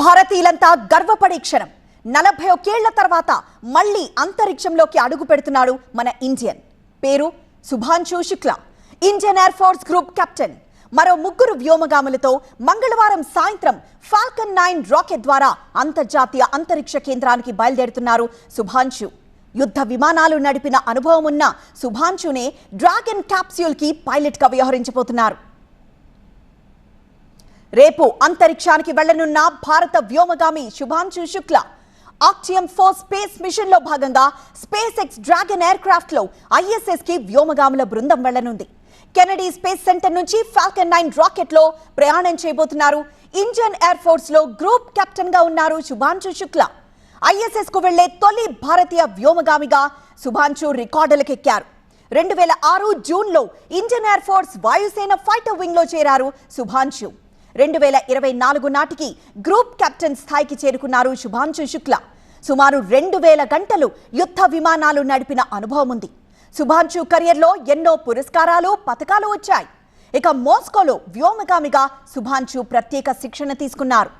భారతీయులంతా గర్వపడే క్షణం. నలభై ఒకేళ్ళ తర్వాత మళ్ళీ అంతరిక్షంలోకి అడుగు పెడుతున్నాడు మన ఇండియన్. పేరు Shubhanshu Shukla. Indian air force group captain. మరో ముగ్గురు వ్యోమగాములతో మంగళవారం సాయంత్రం ఫాల్కన్ నైన్ రాకెట్ ద్వారా అంతర్జాతీయ అంతరిక్ష కేంద్రానికి బయలుదేరుతున్నారు శుభాంశు యుద్ధ విమానాలు నడిపిన అనుభవం ఉన్న శుభాంశునే డ్రాగన్ క్యాప్స్యూల్కి పైలట్గా వ్యవహరించబోతున్నారు. రేపు అంతరిక్షానికి వెళ్ళనున్న భారత వ్యోమగామి Shubhanshu Shukla. Axiom four space మిషన్లో భాగంగా స్పేస్ ఎక్స్ డ్రాగన్ ఎయిర్ క్రాఫ్ట్లో ఐఎస్ఎస్కి వ్యోమగాముల బృందం వెళ్ళనుంది. కెనడీ స్పేస్ సెంటర్ నుంచి ఫాల్కన్ నైన్ రాకెట్లో ప్రయాణం చేయబోతున్నారు. ఇండియన్ ఎయిర్ ఫోర్స్లో గ్రూప్ కెప్టెన్గా ఉన్నారు శుభాంశు శుక్ల. ఐఎస్ఎస్కు వెళ్ళే తొలి భారతీయ వ్యోమగామిగా శుభాంశు రికార్డులకెక్కారు రెండు వేల ఆరు జూన్లో ఇండియన్ ఎయిర్ ఫోర్స్ వాయుసేన ఫైటర్ వింగ్లో చేరారు శుభాంశు. రెండు వేల ఇరవై నాలుగు నాటికి గ్రూప్ కెప్టెన్ స్థాయికి చేరుకున్నారు శుభాంశు శుక్ల. సుమారు రెండు వేల గంటలు యుద్ధ విమానాలు నడిపిన అనుభవం ఉంది. శుభాంశు కెరియర్లో ఎన్నో పురస్కారాలు పథకాలు వచ్చాయి. ఇక మోస్కోలో వ్యోమగామిగా శుభాంశు ప్రత్యేక శిక్షణ తీసుకున్నారు.